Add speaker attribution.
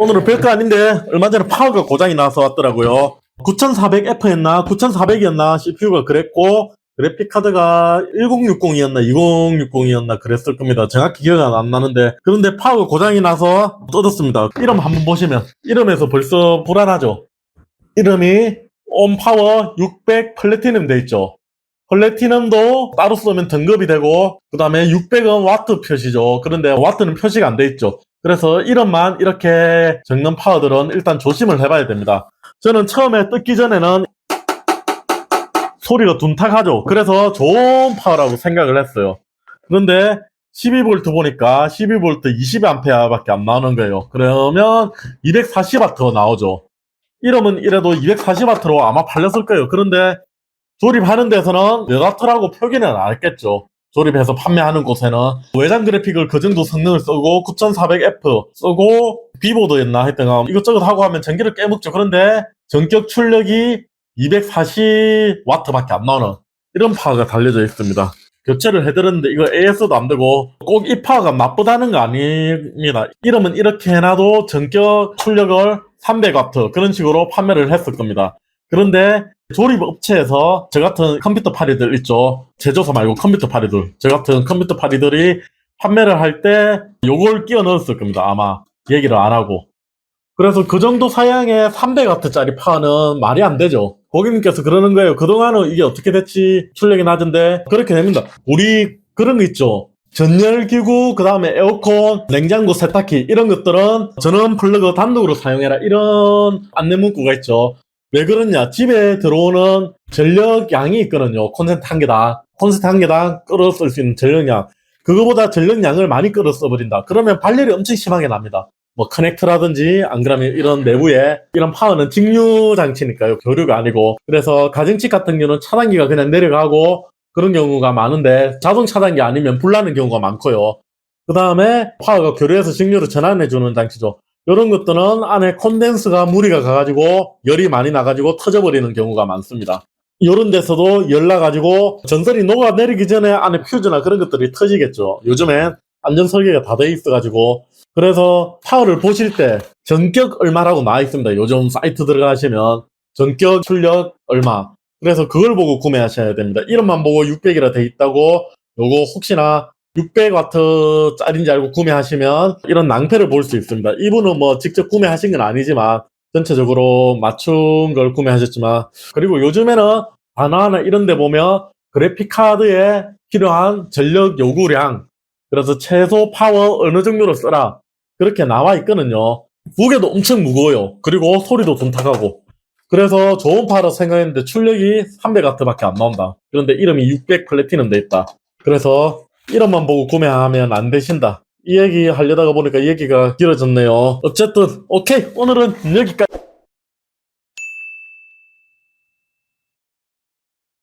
Speaker 1: 오늘은 별거 아닌데 얼마 전에 파워가 고장이 나서 왔더라고요. 9400F였나 9400이었나 CPU가 그랬고 그래픽 카드가 1060이었나 2060이었나 그랬을 겁니다. 정확히 기억은 안 나는데 그런데 파워가 고장이 나서 뜯었습니다. 이름 한번 보시면 이름에서 벌써 불안하죠. 이름이 온파워 600 플래티넘 돼 있죠. 플래티넘도 따로 쓰면 등급이 되고 그 다음에 600은 와트 표시죠. 그런데 와트는 표시가 안 돼 있죠. 그래서 이름만 이렇게 적는 파워들은 일단 조심을 해봐야 됩니다. 저는 처음에 뜯기 전에는 소리가 둔탁하죠. 그래서 좋은 파워라고 생각을 했어요. 그런데 12V 보니까 12V 20A밖에 안 나오는 거예요. 그러면 240W 나오죠. 이러면 이래도 240W로 아마 팔렸을 거예요. 그런데 조립하는 데서는 몇 와트라고 표기는 안 했겠죠. 조립해서 판매하는 곳에는 외장 그래픽을 그 정도 성능을 쓰고 9400F 쓰고 비보드였나 했던 이것저것 하고 하면 전기를 깨먹죠. 그런데 전격 출력이 240W밖에 안 나오는 이런 파워가 달려져 있습니다. 교체를 해드렸는데 이거 AS도 안 되고 꼭 이 파워가 나쁘다는 거 아닙니다. 이러면 이렇게 해놔도 전격 출력을 300W 그런 식으로 판매를 했을 겁니다. 그런데 조립 업체에서 저 같은 컴퓨터 파리들 있죠. 제조사 말고 컴퓨터 파리들. 저 같은 컴퓨터 파리들이 판매를 할 때 요걸 끼워 넣었을 겁니다. 아마 얘기를 안 하고. 그래서 그 정도 사양의 300W짜리 파워는 말이 안 되죠. 고객님께서 그러는 거예요. 그동안은 이게 어떻게 됐지? 출력이 낮은데 그렇게 됩니다. 우리 그런 거 있죠. 전열기구, 그 다음에 에어컨, 냉장고, 세탁기 이런 것들은 전원 플러그 단독으로 사용해라 이런 안내 문구가 있죠. 왜 그러냐? 집에 들어오는 전력 양이 있거든요. 콘센트 한 개당. 콘센트 한 개당 끌어 쓸 수 있는 전력량. 그거보다 전력량을 많이 끌어 써버린다. 그러면 발열이 엄청 심하게 납니다. 뭐 커넥터라든지 안 그러면 이런 내부에 이런 파워는 직류 장치니까요. 교류가 아니고. 그래서 가정집 같은 경우는 차단기가 그냥 내려가고 그런 경우가 많은데 자동 차단기 아니면 불나는 경우가 많고요. 그 다음에 파워가 교류해서 직류로 전환해주는 장치죠. 이런 것들은 안에 콘덴스가 무리가 가가지고 열이 많이 나가지고 터져버리는 경우가 많습니다. 이런 데서도 열 나가지고 전설이 녹아내리기 전에 안에 퓨즈나 그런 것들이 터지겠죠. 요즘엔 안전 설계가 다 돼 있어가지고 그래서 파워를 보실 때 전격 얼마라고 나와 있습니다. 요즘 사이트 들어가시면 전격 출력 얼마. 그래서 그걸 보고 구매하셔야 됩니다. 이름만 보고 600이라 돼 있다고 요거 혹시나 600W짜리인지 알고 구매하시면 이런 낭패를 볼 수 있습니다. 이분은 뭐 직접 구매하신 건 아니지만 전체적으로 맞춘 걸 구매하셨지만 그리고 요즘에는 하나하나 이런 데 보면 그래픽 카드에 필요한 전력 요구량 그래서 최소 파워 어느 정도로 써라 그렇게 나와 있거든요. 무게도 엄청 무거워요. 그리고 소리도 둔탁하고 그래서 좋은 파라 생각했는데 출력이 300W밖에 안 나온다. 그런데 이름이 600 플래티넘 돼 있다. 그래서 이름만 보고 구매하면 안 되신다. 이 얘기 하려다가 보니까 얘기가 길어졌네요. 어쨌든 오케이 오늘은 여기까지.